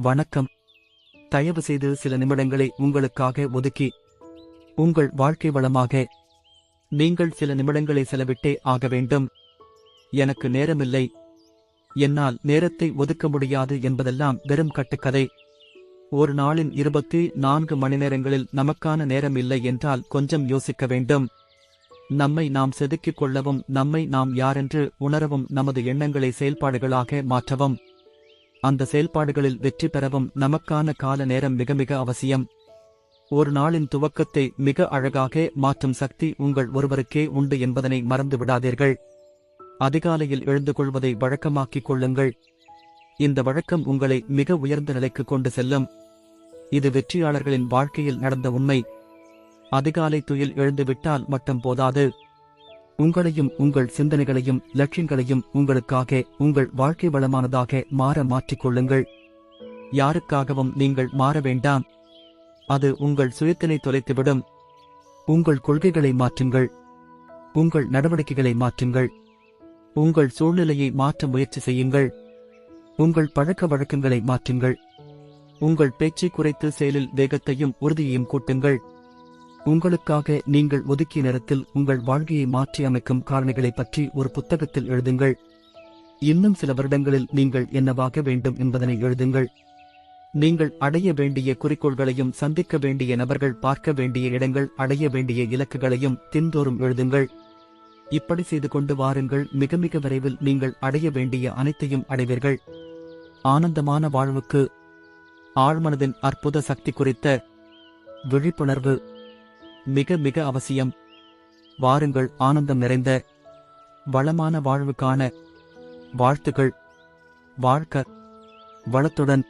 வணக்கம். தயவு செய்து சில நிமிடங்களை உங்களுக்காக ஒதுக்கி உங்கள் வாழ்க்கை வளமாக நீங்கள் சில நிமிடங்களை செலவிட்டே ஆக வேண்டும். எனக்கு நேரமில்லை. என்னால் நேரத்தை ஒதுக்க முடியாது என்பதெல்லாம் வெறும் கட்டுக்கதை. ஒரு நாளின் இருபத்தி நான்கு மணி நேரங்களில் நமக்கான நேரம் இல்லை என்றால் கொஞ்சம் யோசிக்க வேண்டும். நம்மை நாம் செதுக்கிக் கொள்ளவும் நம்மை நாம் யாரென்று உணரவும் நமது எண்ணங்களை செயல்பாடுகளாக மாற்றவும். அந்த செயல்பாடுகளில் வெற்றி பெறவும் நமக்கான கால நேரம் மிக மிக அவசியம். ஒரு நாளின் துவக்கத்தை மிக அழகாக மாற்றும் சக்தி உங்கள் ஒருவருக்கே உண்டு என்பதனை மறந்து விடாதீர்கள். அதிகாலையில் எழுந்து கொள்வதை வழக்கமாக்கிக் கொள்ளுங்கள். இந்த வழக்கம் உங்களை மிக உயர்ந்த நிலைக்கு கொண்டு செல்லும். இது வெற்றியாளர்களின் வாழ்க்கையில் நடந்த உண்மை. அதிகாலை துயில் எழுந்துவிட்டால் மட்டும் போதாது. உங்களையும் உங்கள் சிந்தனைகளையும் லட்சியங்களையும் உங்களுக்காக உங்கள் வாழ்க்கை வளமானதாக மாற மாற்றிக்கொள்ளுங்கள். யாருக்காகவும் நீங்கள் மாற வேண்டாம். அது உங்கள் சுயத்தினை தொலைத்துவிடும். உங்கள் கொள்கைகளை மாற்றுங்கள். உங்கள் நடவடிக்கைகளை மாற்றுங்கள். உங்கள் சூழ்நிலையை மாற்ற முயற்சி செய்யுங்கள். உங்கள் பழக்க வழக்கங்களை மாற்றுங்கள். உங்கள் பேச்சை குறைத்து செயலில் வேகத்தையும் உறுதியையும் கூட்டுங்கள். உங்களுக்காக நீங்கள் ஒதுக்கிய நேரத்தில் உங்கள் வாழ்க்கையை மாற்றி அமைக்கும் காரணிகளை பற்றி ஒரு புத்தகத்தில் எழுதுங்கள். இன்னும் சில வருடங்களில் நீங்கள் என்னவாக வேண்டும் என்பதனை எழுதுங்கள். நீங்கள் அடைய வேண்டிய குறிக்கோள்களையும் சந்திக்க வேண்டிய நபர்கள் பார்க்க வேண்டிய இடங்கள் அடைய வேண்டிய இலக்குகளையும் தின்தோறும் எழுதுங்கள். இப்படி செய்து கொண்டு வாருங்கள். மிக மிக விரைவில் நீங்கள் அடைய வேண்டிய அனைத்தையும் அடைவீர்கள். ஆனந்தமான வாழ்வுக்கு ஆழ்மனதின் அற்புத சக்தி குறித்த விழிப்புணர்வு மிக மிக அவசியம். வாருங்கள் ஆனந்தம் நிறைந்த வளமான வாழ்வுக்கான வாழ்த்துகள் வாழ்க்க வளத்துடன்